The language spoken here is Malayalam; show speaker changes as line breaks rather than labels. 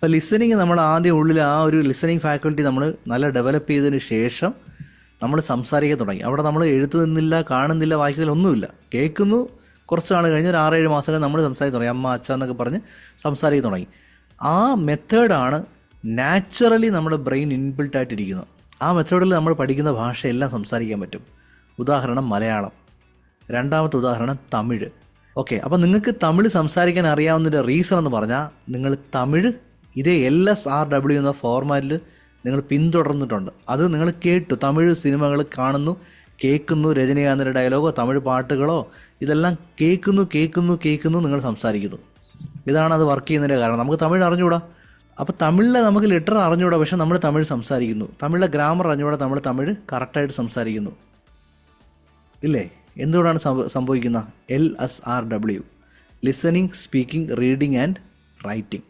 അപ്പോൾ ലിസണിങ് നമ്മൾ ആദ്യം ഉള്ളിൽ ആ ഒരു ലിസണിങ് ഫാക്കൽറ്റി നമ്മൾ നല്ല ഡെവലപ്പ് ചെയ്തതിന് ശേഷം നമ്മൾ സംസാരിക്കാൻ തുടങ്ങി. അവിടെ നമ്മൾ എഴുത്തു നിന്നില്ല കാണുന്നില്ല വായിക്കുന്നില്ല ഒന്നുമില്ല. കേൾക്കുന്നു. കുറച്ച് നാൾ കഴിഞ്ഞ് ഒരു ആറേഴ് മാസം കഴിഞ്ഞ് നമ്മൾ സംസാരിക്കാൻ തുടങ്ങി. അമ്മ അച്ഛ എന്നൊക്കെ പറഞ്ഞ് സംസാരിക്കാൻ തുടങ്ങി. ആ മെത്തേഡാണ് നാച്ചുറലി നമ്മുടെ ബ്രെയിൻ ഇൻബിൽട്ട് ആയിട്ടിരിക്കുന്നത്. ആ മെത്തേഡിൽ നമ്മൾ പഠിക്കുന്ന ഭാഷയെല്ലാം സംസാരിക്കാൻ പറ്റും. ഉദാഹരണം മലയാളം. രണ്ടാമത്തെ ഉദാഹരണം തമിഴ്. ഓക്കെ അപ്പോൾ നിങ്ങൾക്ക് തമിഴ് സംസാരിക്കാൻ അറിയാവുന്നതിന്റെ റീസൺ എന്ന് പറഞ്ഞാൽ നിങ്ങൾ തമിഴ് ഇതേ എൽ എസ് ആർ ഡബ്ല്യു എന്ന ഫോർമാറ്റിൽ നിങ്ങൾ പിന്തുടർന്നിട്ടുണ്ട്. അത് നിങ്ങൾ കേട്ടു. തമിഴ് സിനിമകൾ കാണുന്നു കേൾക്കുന്നു രജനീകാന്തിന്റെ ഡയലോഗോ തമിഴ് പാട്ടുകളോ ഇതെല്ലാം കേൾക്കുന്നു കേൾക്കുന്നു കേൾക്കുന്നു നിങ്ങൾ സംസാരിക്കുന്നു. ഇതാണ് അത് വർക്ക് ചെയ്യുന്നതിന്റെ കാരണം. നമുക്ക് തമിഴ് അറിഞ്ഞുകൂടാ? അപ്പോൾ തമിഴിലെ നമുക്ക് ലിറ്റർ അറിഞ്ഞുകൂടാ പക്ഷെ നമ്മൾ തമിഴ് സംസാരിക്കുന്നു. തമിഴിലെ ഗ്രാമർ അറിഞ്ഞുകൂടാ നമ്മൾ തമിഴ് കറക്റ്റായിട്ട് സംസാരിക്കുന്നു. ഇല്ലേ? എന്തുകൊണ്ടാണ് സംഭവം സംഭവിക്കുന്നത് L S R W listening speaking reading and writing